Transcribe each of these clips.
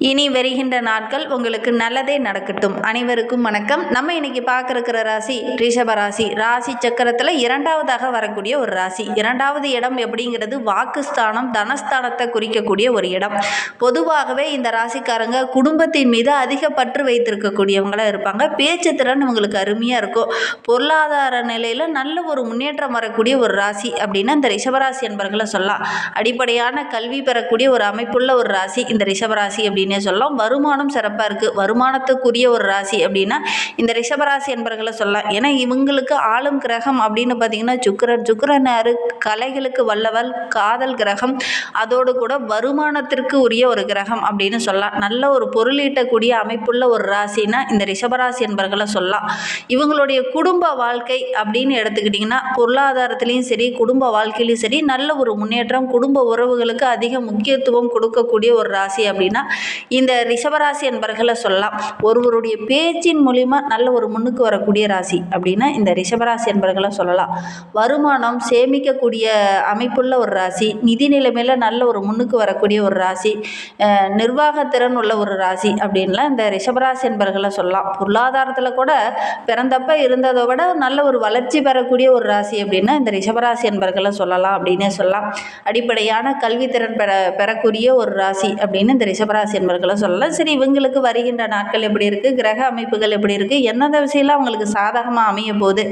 இனி வருகின்ற நாட்கள் உங்களுக்கு நல்லதே நடக்கட்டும். அனைவருக்கும் வணக்கம். நம்ம இன்னைக்கு பார்க்கிருக்கிற ராசி ரிஷப ராசி. ராசி சக்கரத்தில் இரண்டாவதாக வரக்கூடிய ஒரு ராசி. இரண்டாவது இடம் எப்படிங்கிறது வாக்குஸ்தானம் தனஸ்தானத்தை குறிக்கக்கூடிய ஒரு இடம். பொதுவாகவே இந்த ராசிக்காரங்க குடும்பத்தின் மீது அதிக பற்று வைத்திருக்கக்கூடியவங்களாக இருப்பாங்க. பேச்சு திறன் உங்களுக்கு அருமையாக இருக்கும். பொருளாதார நிலையில் நல்ல ஒரு முன்னேற்றம் வரக்கூடிய ஒரு ராசி அப்படின்னா இந்த ரிஷபராசி என்பர்களை சொல்லலாம். அடிப்படையான கல்வி பெறக்கூடிய ஒரு அமைப்புள்ள ஒரு ராசி இந்த ரிஷபராசி அப்படின்னு சொல்லலாம். வருமானம் சிறப்பாக இருக்குது வருமானத்துக்குரிய ஒரு ராசி அப்படின்னா இந்த ரிஷபராசி என்பர்களை சொல்லலாம். ஏன்னா இவங்களுக்கு ஆளும் கிரகம் அப்படின்னு பார்த்தீங்கன்னா சுக்கரன். சுக்கிரன் கலைகளுக்கு வல்லவல் காதல் கிரகம். அதோடு கூட வருமானத்திற்கு உரிய ஒரு கிரகம் அப்படின்னு சொல்லலாம். நல்ல ஒரு பொருளீட்டக்கூடிய அமைப்புள்ள ஒரு ராசினா இந்த ரிஷபராசி என்பர்களை சொல்லலாம். இவங்களுடைய குடும்ப வாழ்க்கை அப்படின்னு எடுத்துக்கிட்டிங்கன்னா பொருளாதாரத்துலேயும் சரி குடும்ப வாழ்க்கையிலையும் சரி நல்ல ஒரு முன்னேற்றம் குடும்ப உறவுகளுக்கு அதிக முக்கியத்துவம் கொடுக்கக்கூடிய ஒரு ராசி அப்படின்னா இந்த ரிஷபராசி என்பர்களை சொல்லலாம். ஒருவருடைய பேச்சின் மூலிமா நல்ல ஒரு முன்னுக்கு வரக்கூடிய ராசி அப்படின்னா இந்த ரிஷபராசி என்பர்களை சொல்லலாம். வருமானம் சேமிக்கக்கூடிய அமைப்புள்ள ஒரு ராசி நிதி நிலைமையில் நல்ல ஒரு முன்னுக்கு வரக்கூடிய ஒரு ராசி நிர்வாகத்திறன் உள்ள ஒரு ராசி அப்படின்லாம் இந்த ரிஷபராசி என்பர்களை சொல்லலாம். பொருளாதாரத்தில் கூட பிறந்தப்ப இருந்ததை விட நல்ல ஒரு வளர்ச்சி பெறக்கூடிய ஒரு ராசி அப்படின்னா இந்த ரிஷபராசி என்பர்களை சொல்லலாம் அப்படின்னே சொல்லலாம். அடிப்படையான கல்வித்திறன் பெற பெறக்கூடிய ஒரு ராசி அப்படின்னு இந்த ரிஷபராசி என்பர்களை சொல்லலாம் சரி இவங்களுக்கு வருகின்ற நாட்கள் எப்படி இருக்குது கிரக அமைப்புகள் எப்படி இருக்குது எந்தெந்த விஷயம்லாம் அவங்களுக்கு சாதகமாக அமைய போகுது?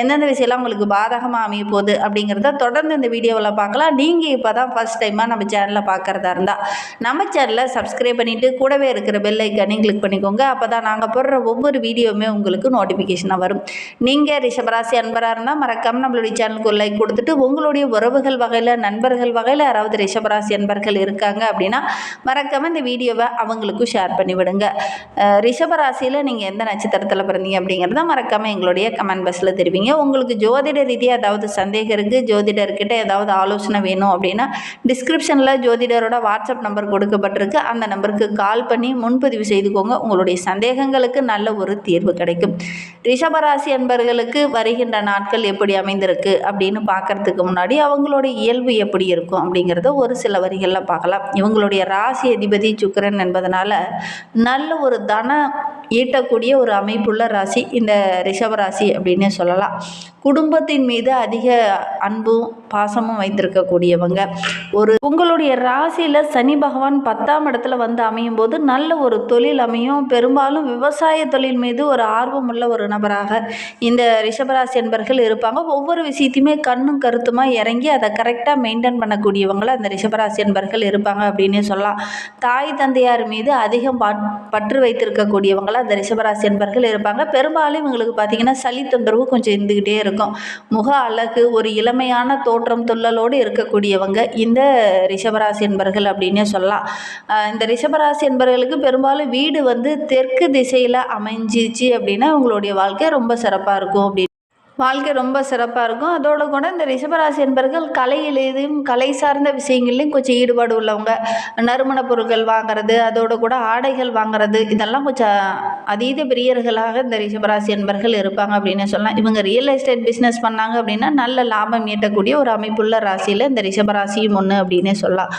எந்தெந்த விஷயம்லாம் உங்களுக்கு பாதகமாக அமைய போகுது? அப்படிங்கிறத தொடர்ந்து இந்த வீடியோவில் பார்க்கலாம். நீங்கள் இப்போ தான் ஃபஸ்ட் டைமாக நம்ம சேனலில் பார்க்குறதா இருந்தால் நம்ம சேனலை சப்ஸ்கிரைப் பண்ணிவிட்டு கூடவே இருக்கிற பெல் ஐக்கானையும் கிளிக் பண்ணிக்கோங்க. அப்போ தான் நாங்கள் போடுற ஒவ்வொரு வீடியோவுமே உங்களுக்கு நோட்டிஃபிகேஷனாக வரும். நீங்கள் ரிஷபராசி அன்பராக இருந்தால் மறக்காமல் நம்மளுடைய சேனலுக்கு ஒரு லைக் கொடுத்துட்டு உங்களுடைய உறவுகள் வகையில் நண்பர்கள் வகையில் யாராவது ரிஷபராசி அன்பர்கள் இருக்காங்க அப்படின்னா மறக்காமல் இந்த வீடியோவை அவங்களுக்கும் ஷேர் பண்ணி விடுங்க. ரிஷபராசியில் நீங்கள் எந்த நட்சத்திரத்தில் பிறந்தீங்க அப்படிங்கிறத மறக்காமல் எங்களுடைய கமெண்ட் பாக்ஸில் தெரிவிங்க. உங்களுக்கு ஜோதிட ரீதியாக ஏதாவது சந்தேகம் இருக்குது ஜோதிடர்கிட்ட ஏதாவது ஆலோசனை வேணும் அப்படின்னா டிஸ்கிரிப்ஷனில் ஜோதிடரோட வாட்ஸ்அப் நம்பர் கொடுக்கப்பட்டிருக்கு. அந்த நம்பருக்கு கால் பண்ணி முன்பதிவு செய்துக்கோங்க. உங்களுடைய சந்தேகங்களுக்கு நல்ல ஒரு தீர்வு கிடைக்கும். ரிஷபராசி அன்பர்களுக்கு வருகின்ற நாட்கள் எப்படி அமைந்திருக்கு அப்படின்னு பார்க்கறதுக்கு முன்னாடி அவங்களுடைய இயல்பு எப்படி இருக்கும் அப்படிங்கிறத ஒரு சில வரிகளில் பார்க்கலாம். இவங்களுடைய ராசி அதிபதி சுக்கரன் என்பதனால நல்ல ஒரு தன ஈட்டக்கூடிய ஒரு அமைப்புள்ள ராசி இந்த ரிஷபராசி அப்படின்னே சொல்லலாம். குடும்பத்தின் மீது அதிக அன்பும் பாசமும் வைத்திருக்கக்கூடியவங்க. ஒரு உங்களுடைய ராசியில் சனி பகவான் பத்தாம் இடத்துல வந்து அமையும் போது நல்ல ஒரு தொழில் அமையும். பெரும்பாலும் விவசாய தொழில் மீது ஒரு ஆர்வம் உள்ள ஒரு நபராக இந்த ரிஷபராசி என்பர்கள் இருப்பாங்க. ஒவ்வொரு விஷயத்தையுமே கண்ணும் கருத்துமாக இறங்கி அதை கரெக்டாக மெயின்டைன் பண்ணக்கூடியவங்களை அந்த ரிஷபராசி என்பர்கள் இருப்பாங்க அப்படின்னே சொல்லலாம். தாய் தந்தையார் மீது அதிகம் பட்- பற்று வைத்திருக்கக்கூடியவங்களை அந்த ரிஷபராசி என்பர்கள் இருப்பாங்க. பெரும்பாலும் இவங்களுக்கு பார்த்தீங்கன்னா சளி தொந்தரவு கொஞ்சம் இருந்துக்கிட்டே இருக்கும். முக அழகு ஒரு இளமையான தோற்றம் துள்ளலோடு இருக்கக்கூடியவங்க இந்த ரிஷபராசி என்பர்கள் அப்படின்னே சொல்லலாம். இந்த ரிஷபராசி என்பர்களுக்கு பெரும்பாலும் வீடு வந்து தெற்கு திசையில் அமைஞ்சிச்சு அப்படின்னா உங்களுடைய வாழ்க்கை ரொம்ப சிறப்பாக இருக்கும் அப்படின்னு வாழ்க்கை ரொம்ப சிறப்பாக இருக்கும். அதோட கூட இந்த ரிஷபராசி என்பர்கள் கலையிலேயும் கலை சார்ந்த விஷயங்கள்லையும் கொஞ்சம் ஈடுபாடு உள்ளவங்க. நறுமண பொருட்கள் வாங்குறது அதோடு கூட ஆடைகள் வாங்குறது இதெல்லாம் கொஞ்சம் அதீத பிரியர்களாக இந்த ரிஷபராசி என்பர்கள் இருப்பாங்க அப்படின்னு சொல்லலாம். இவங்க ரியல் எஸ்டேட் பிஸ்னஸ் பண்ணாங்க அப்படின்னா நல்ல லாபம் ஈட்டக்கூடிய ஒரு அமைப்புள்ள ராசியில் இந்த ரிஷபராசியும் ஒன்று அப்படின்னே சொல்லலாம்.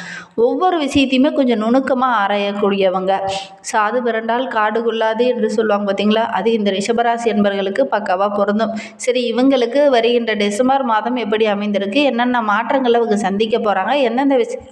ஒவ்வொரு விஷயத்தையுமே கொஞ்சம் நுணுக்கமாக ஆராயக்கூடியவங்க. சாது பிறண்டால் காடு கொள்ளாது என்று சொல்லுவாங்க பார்த்தீங்களா அது இந்த ரிஷபராசி என்பர்களுக்கு பக்காவாக பொருந்தும். சரி இவங்களுக்கு வருகின்ற டிசம்பர் மாதம் எப்படி அமைந்திருக்கு என்னென்ன மாற்றங்களை அவங்க சந்திக்க போகிறாங்க எந்தெந்த விஷய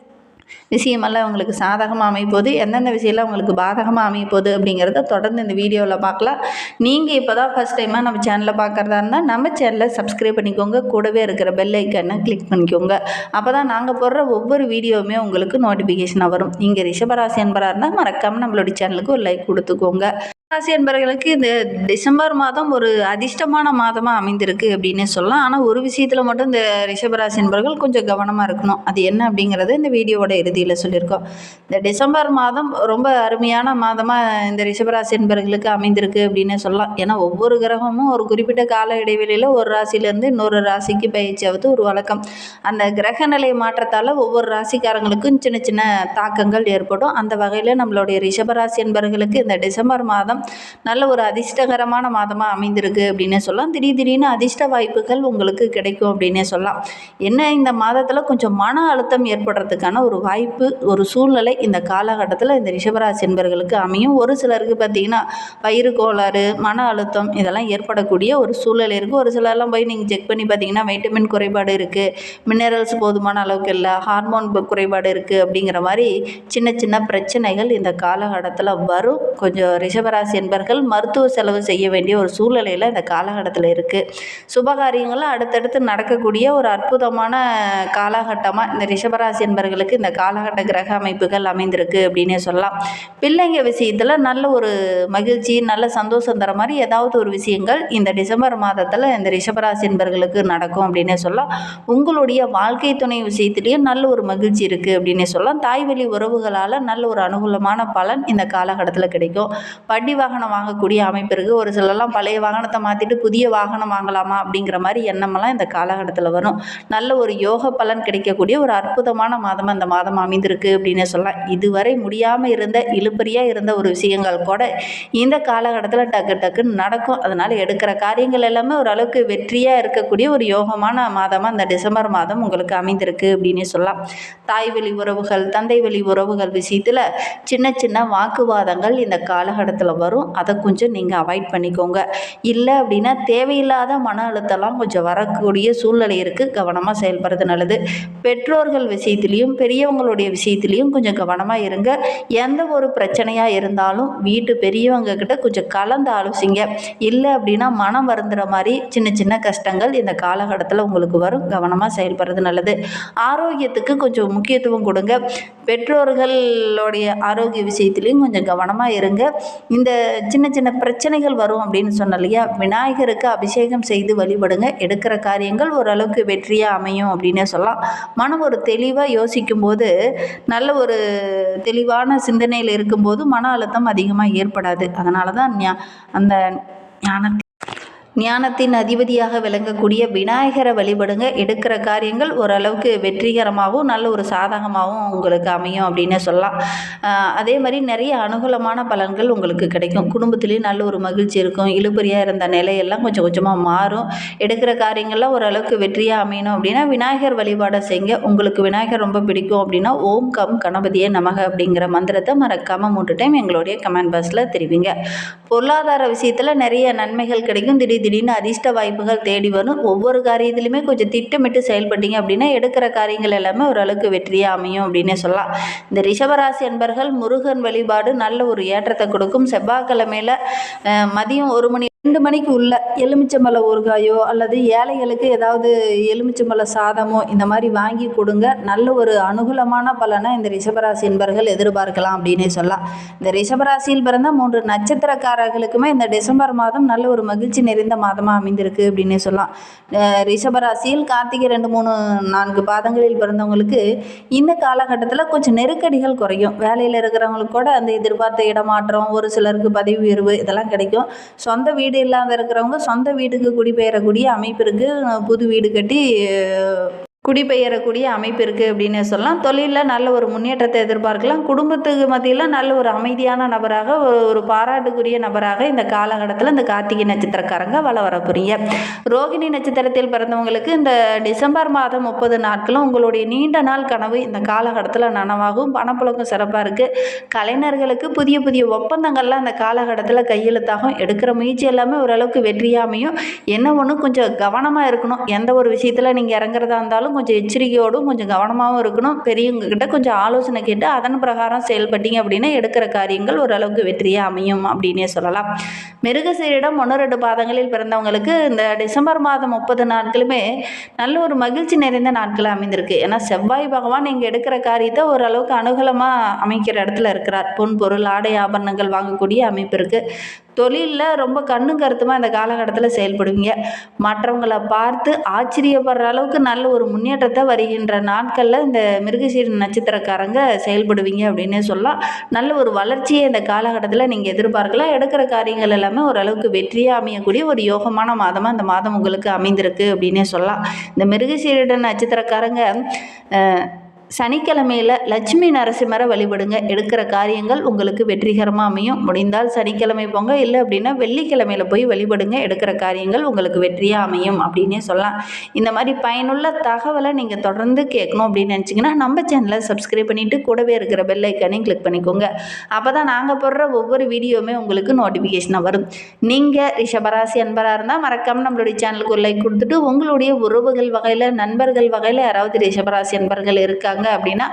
விஷயமெல்லாம் அவங்களுக்கு சாதகமாக அமைப்போது எந்தெந்த விஷயம்லாம் அவங்களுக்கு பாதகமாக அமைப்போது அப்படிங்கிறத தொடர்ந்து இந்த வீடியோவில் பார்க்கலாம். நீங்கள் இப்போ தான் ஃபஸ்ட் டைமாக நம்ம சேனலை பார்க்குறதா இருந்தால் நம்ம சேனலை சப்ஸ்கிரைப் பண்ணிக்கோங்க. கூடவே இருக்கிற பெல் ஐக்கனை கிளிக் பண்ணிக்கோங்க. அப்போ தான் நாங்கள் போடுற ஒவ்வொரு வீடியோவுமே உங்களுக்கு நோட்டிஃபிகேஷனாக வரும். நீங்கள் ரிஷபராசி என்பராக இருந்தால் மறக்காமல் நம்மளுடைய சேனலுக்கு ஒரு லைக் கொடுத்துக்கோங்க. ராசி என்பவர்களுக்கு இந்த டிசம்பர் மாதம் ஒரு அதிர்ஷ்டமான மாதமாக அமைந்திருக்கு அப்படின்னு சொல்லலாம். ஆனால் ஒரு விஷயத்தில் மட்டும் இந்த ரிஷபராசி என்பவர்கள் கொஞ்சம் கவனமாக இருக்கணும். அது என்ன அப்படிங்கிறது இந்த வீடியோவோட இறுதியில் சொல்லியிருக்கோம். இந்த டிசம்பர் மாதம் ரொம்ப அருமையான மாதமாக இந்த ரிஷபராசி என்பவர்களுக்கு அமைந்திருக்கு அப்படின்னு சொல்லலாம். ஏன்னா ஒவ்வொரு கிரகமும் ஒரு குறிப்பிட்ட கால இடைவெளியில் ஒரு ராசியிலேருந்து இன்னொரு ராசிக்கு பயிற்சியாவது ஒரு வழக்கம். அந்த கிரக நிலை மாற்றத்தால் ஒவ்வொரு ராசிக்காரங்களுக்கும் சின்ன சின்ன தாக்கங்கள் ஏற்படும். அந்த வகையில் நம்மளுடைய ரிஷபராசி என்பவர்களுக்கு இந்த டிசம்பர் மாதம் நல்ல ஒரு அதிர்ஷ்டகரமான மாதமாக அமைந்திருக்கு அப்படின்னே சொல்லலாம். திடீர் திடீர்னு அதிர்ஷ்ட வாய்ப்புகள் உங்களுக்கு கிடைக்கும் அப்படின்னே சொல்லலாம். என்ன இந்த மாதத்தில் கொஞ்சம் மன அழுத்தம் ஏற்படுறதுக்கான ஒரு வாய்ப்பு ஒரு சூழ்நிலை இந்த காலகட்டத்தில் இந்த ரிஷபராசி என்பர்களுக்கு அமையும். ஒரு சிலருக்கு பார்த்திங்கன்னா வயிறு கோளாறு மன அழுத்தம் இதெல்லாம் ஏற்படக்கூடிய ஒரு சூழ்நிலை இருக்குது ஒரு சிலர்லாம் போய் நீங்கள் செக் பண்ணி பார்த்தீங்கன்னா வைட்டமின் குறைபாடு இருக்குது மினரல்ஸ் போதுமான அளவுக்கு இல்லை ஹார்மோன் குறைபாடு இருக்குது அப்படிங்கிற மாதிரி சின்ன சின்ன பிரச்சனைகள் இந்த காலகட்டத்தில் வரும். கொஞ்சம் ரிஷபராசி என்பர்கள் மருத்துவ செலவு செய்ய வேண்டிய ஒரு சூழ்நிலையில் இந்த காலகட்டத்தில் இருக்குது சுபகாரியங்களும் அடுத்தடுத்து நடக்கக்கூடிய ஒரு அற்புதமான காலகட்டமாக இந்த ரிஷபராசி என்பர்களுக்கு இந்த காலகட்ட கிரக அமைப்புகள் அமைந்திருக்கு அப்படின்னே சொல்லலாம். பிள்ளைங்க விஷயத்தில் நல்ல ஒரு மகிழ்ச்சி நல்ல சந்தோஷம் தர மாதிரி ஏதாவது ஒரு விஷயங்கள் இந்த டிசம்பர் மாதத்தில் இந்த ரிஷபராசி என்பர்களுக்கு நடக்கும் அப்படின்னே சொல்லலாம். உங்களுடைய வாழ்க்கை துணை விஷயத்திலேயே நல்ல ஒரு மகிழ்ச்சி இருக்குது அப்படின்னே சொல்லலாம். தாய்வழி உறவுகளால் நல்ல ஒரு அனுகூலமான பலன் இந்த காலகட்டத்தில் கிடைக்கும். வண்டி வாகனம் வாங்கக்கூடிய அமைப்பு இருக்குது ஒரு சிலர்லாம் பழைய வாகனத்தை மாற்றிட்டு புதிய வாகனம் வாங்கலாமா அப்படிங்கிற மாதிரி எண்ணமெல்லாம் இந்த காலகட்டத்தில் வரும். நல்ல ஒரு யோக பலன் கிடைக்கக்கூடிய ஒரு அற்புதமான மாதமாக இந்த மாதம் அமைந்திருக்கு அப்படின்னு சொல்லலாம். இதுவரை முடியாமல் இருந்த இழுப்பறியாக இருந்த ஒரு விஷயங்கள் கூட இந்த காலகட்டத்தில் டக்கு டக்குன்னு நடக்கும். அதனால் எடுக்கிற காரியங்கள் எல்லாமே ஓரளவுக்கு வெற்றியாக இருக்கக்கூடிய ஒரு யோகமான மாதமாக இந்த டிசம்பர் மாதம் உங்களுக்கு அமைந்திருக்கு அப்படின்னு சொல்லலாம். தாய் வழி உறவுகள் தந்தை வழி உறவுகள் விஷயத்தில் சின்ன சின்ன வாக்குவாதங்கள் இந்த காலகட்டத்தில் வரும் அதை கொஞ்சம் நீங்கள் அவாய்ட் பண்ணிக்கோங்க. இல்லை அப்படின்னா தேவையில்லாத மன அழுத்தம்லாம் கொஞ்சம் வரக்கூடிய சூழ்நிலை இருக்குது கவனமாக செயல்படுறது நல்லது. பெற்றோர்கள் விஷயத்துலேயும் பெரியவங்களுடைய விஷயத்துலேயும் கொஞ்சம் கவனமாக இருங்க. எந்த ஒரு பிரச்சனையாக இருந்தாலும் வீட்டு பெரியவங்க கிட்ட கொஞ்சம் கலந்து ஆலோசிங்க. இல்லை அப்படின்னா மனம் வருந்துற மாதிரி சின்ன சின்ன கஷ்டங்கள் இந்த காலகட்டத்தில் உங்களுக்கு வரும். கவனமாக செயல்படுறது நல்லது. ஆரோக்கியத்துக்கு கொஞ்சம் முக்கியத்துவம் கொடுங்க. பெற்றோர்களுடைய ஆரோக்கிய விஷயத்துலையும் கொஞ்சம் கவனமாக இருங்க. இந்த சின்ன சின்ன பிரச்சனைகள் வரும் அப்படின்னு சொன்ன இல்லையா? விநாயகருக்கு அபிஷேகம் செய்து வழிபடுங்க. எடுக்கிற காரியங்கள் ஓரளவுக்கு வெற்றியாக அமையும் அப்படின்னே சொல்லலாம். மனம் ஒரு தெளிவாக யோசிக்கும்போது நல்ல ஒரு தெளிவான சிந்தனையில் இருக்கும்போது மன அழுத்தம் அதிகமாக ஏற்படாது. அதனால தான் அந்த ஞானத்தை ஞானத்தின் அதிபதியாக விளங்கக்கூடிய விநாயகரை வழிபடுங்க. எடுக்கிற காரியங்கள் ஓரளவுக்கு வெற்றிகரமாகவும் நல்ல ஒரு சாதகமாகவும் உங்களுக்கு அமையும் அப்படின்னு சொல்லலாம். அதே மாதிரி நிறைய அனுகூலமான பலன்கள் உங்களுக்கு கிடைக்கும். குடும்பத்துலேயும் நல்ல ஒரு மகிழ்ச்சி இருக்கும். இழுபறியாக இருந்த நிலையெல்லாம் கொஞ்சம் கொஞ்சமாக மாறும். எடுக்கிற காரியங்கள்லாம் ஓரளவுக்கு வெற்றியாக அமையணும் அப்படின்னா விநாயகர் வழிபாடை செய்யுங்க உங்களுக்கு விநாயகர் ரொம்ப பிடிக்கும் அப்படின்னா ஓம் கம் கணபதியே நமக அப்படிங்கிற மந்திரத்தை மறக்காமல் மூன்று டைம் எங்களுடைய கமெண்ட் பாக்ஸில் தெரிவிங்க. பொருளாதார விஷயத்தில் நிறைய நன்மைகள் கிடைக்கும். திடீர் திடீர்னு அதிர்ஷ்ட வாய்ப்புகள் தேடி வரும். ஒவ்வொரு காரியத்திலுமே கொஞ்சம் திட்டமிட்டு செயல்பட்டீங்க அப்படின்னா எடுக்கிற காரியங்கள் எல்லாமே ஓரளவுக்கு வெற்றியாக அமையும் அப்படின்னே சொல்லலாம். இந்த ரிஷபராசி என்பர்கள் முருகன் வழிபாடு நல்ல ஒரு ஏற்றத்தை கொடுக்கும். செவ்வாய்க்கிழமையில் மதியம் ஒரு மணி ரெண்டு மணிக்கு உள்ள எலுமிச்சம்பழ ஊறுகாயோ அல்லது ஏழைகளுக்கு ஏதாவது எலுமிச்சம்பழ சாதமோ இந்த மாதிரி வாங்கி கொடுங்க. நல்ல ஒரு அனுகூலமான பலனை இந்த ரிஷபராசி என்பர்கள் எதிர்பார்க்கலாம் அப்படின்னே சொல்லலாம். இந்த ரிஷபராசியில் பிறந்த மூன்று நட்சத்திரக்காரர்களுக்குமே இந்த டிசம்பர் மாதம் நல்ல ஒரு மகிழ்ச்சி நிறைந்த மாதமாக அமைந்திருக்கு அப்படின்னே சொல்லலாம். ரிஷபராசியில் கார்த்திகை ரெண்டு மூணு நான்கு பாதங்களில் பிறந்தவங்களுக்கு இந்த காலகட்டத்தில் கொஞ்சம் நெருக்கடிகள் குறையும். வேலையில் இருக்கிறவங்களுக்கு கூட அந்த எதிர்பார்த்த இடமாற்றம் ஒரு சிலருக்கு பதவி உயர்வு இதெல்லாம் கிடைக்கும். சொந்த வீடு இல்லாத இருக்கிறவங்க சொந்த வீட்டுக்கு குடிபெயரக்கூடிய அமைப்பு இருக்குது புது வீடு கட்டி குடிபெயரக்கூடிய அமைப்பு இருக்குது அப்படின்னு சொல்லலாம். தொழிலில் நல்ல ஒரு முன்னேற்றத்தை எதிர்பார்க்கலாம். குடும்பத்துக்கு மத்தியில் நல்ல ஒரு அமைதியான நபராக ஒரு பாராட்டுக்குரிய நபராக இந்த காலகட்டத்தில் இந்த கார்த்திகை நட்சத்திரக்காரங்க வள வரப்புரிய ரோகிணி நட்சத்திரத்தில் பிறந்தவங்களுக்கு இந்த டிசம்பர் மாதம் முப்பது நாட்களும் உங்களுடைய நீண்ட நாள் கனவு இந்த காலகட்டத்தில் நனவாகும் பணப்புழக்கம் சிறப்பாக இருக்குது கலைஞர்களுக்கு புதிய புதிய ஒப்பந்தங்கள்லாம் இந்த காலகட்டத்தில் கையெழுத்தாகும் எடுக்கிற முயற்சி எல்லாமே ஓரளவுக்கு வெற்றியாமையும் என்ன ஒன்று கொஞ்சம் கவனமாக இருக்கணும். எந்த ஒரு விஷயத்தில் நீங்கள் இறங்குறதா இருந்தாலும் கொஞ்சம் எச்சரிக்கையோடும் கொஞ்சம் கவனமாகவும் இருக்கணும். பெரியவங்ககிட்ட கொஞ்சம் ஆலோசனை கேட்டு அதன் பிரகாரம் செயல்பட்டீங்க அப்படின்னா எடுக்கிற காரியங்கள் ஓரளவுக்கு வெற்றியாக அமையும் அப்படின்னே சொல்லலாம். மிருகசீரிடம் ஒன்று ரெண்டு பாதங்களில் பிறந்தவங்களுக்கு இந்த டிசம்பர் மாதம் முப்பது நாட்களுமே நல்ல ஒரு மகிழ்ச்சி நிறைந்த நாட்கள் அமைந்திருக்கு. ஏன்னா செவ்வாய் பகவான் இங்கே எடுக்கிற காரியத்தை ஓரளவுக்கு அனுகூலமாக அமைக்கிற இடத்துல இருக்கிறார். பொன் பொருள் ஆடை ஆபரணங்கள் வாங்கக்கூடிய அமைப்பு இருக்குது தொழிலில் ரொம்ப கண்ணும் கருத்துமாக இந்த காலகட்டத்தில் செயல்படுவீங்க. மற்றவங்களை பார்த்து ஆச்சரியப்படுற அளவுக்கு நல்ல ஒரு முன்னேற்றத்தை வருகின்ற நாட்களில் இந்த மிருகசீர நட்சத்திரக்காரங்க செயல்படுவீங்க அப்படின்னே சொல்லலாம். நல்ல ஒரு வளர்ச்சியை இந்த காலகட்டத்தில் நீங்கள் எதிர்பார்க்கலாம். எடுக்கிற காரியங்கள் எல்லாமே ஓரளவுக்கு வெற்றியாக அமையக்கூடிய ஒரு யோகமான மாதமாக இந்த மாதம் உங்களுக்கு அமைந்திருக்கு அப்படின்னே சொல்லலாம். இந்த மிருகசீரிட நட்சத்திரக்காரங்க சனிக்கிழமையில் லட்சுமி நரசிம்மரை வழிபடுங்க. எடுக்கிற காரியங்கள் உங்களுக்கு வெற்றிகரமாக அமையும். முடிந்தால் சனிக்கிழமை போங்க. இல்லை அப்படின்னா வெள்ளிக்கிழமையில் போய் வழிபடுங்க. எடுக்கிற காரியங்கள் உங்களுக்கு வெற்றியாக அமையும் அப்படின்னே சொல்லலாம். இந்த மாதிரி பயனுள்ள தகவலை நீங்கள் தொடர்ந்து கேட்கணும் அப்படின்னு நினச்சிங்கன்னா நம்ம சேனலை சப்ஸ்கிரைப் பண்ணிவிட்டு கூடவே இருக்கிற பெல் ஐக்கானையும் கிளிக் பண்ணிக்கோங்க. அப்போ தான் நாங்கள் போடுற ஒவ்வொரு வீடியோவுமே உங்களுக்கு நோட்டிஃபிகேஷனாக வரும். நீங்கள் ரிஷபராசி அன்பராக இருந்தால் மறக்காமல் நம்மளுடைய சேனலுக்கு ஒரு லைக் கொடுத்துட்டு உங்களுடைய உறவுகள் வகையில் நண்பர்கள் வகையில் யாராவது ரிஷபராசி அன்பர்கள் இருக்காங்க அப்படின்னா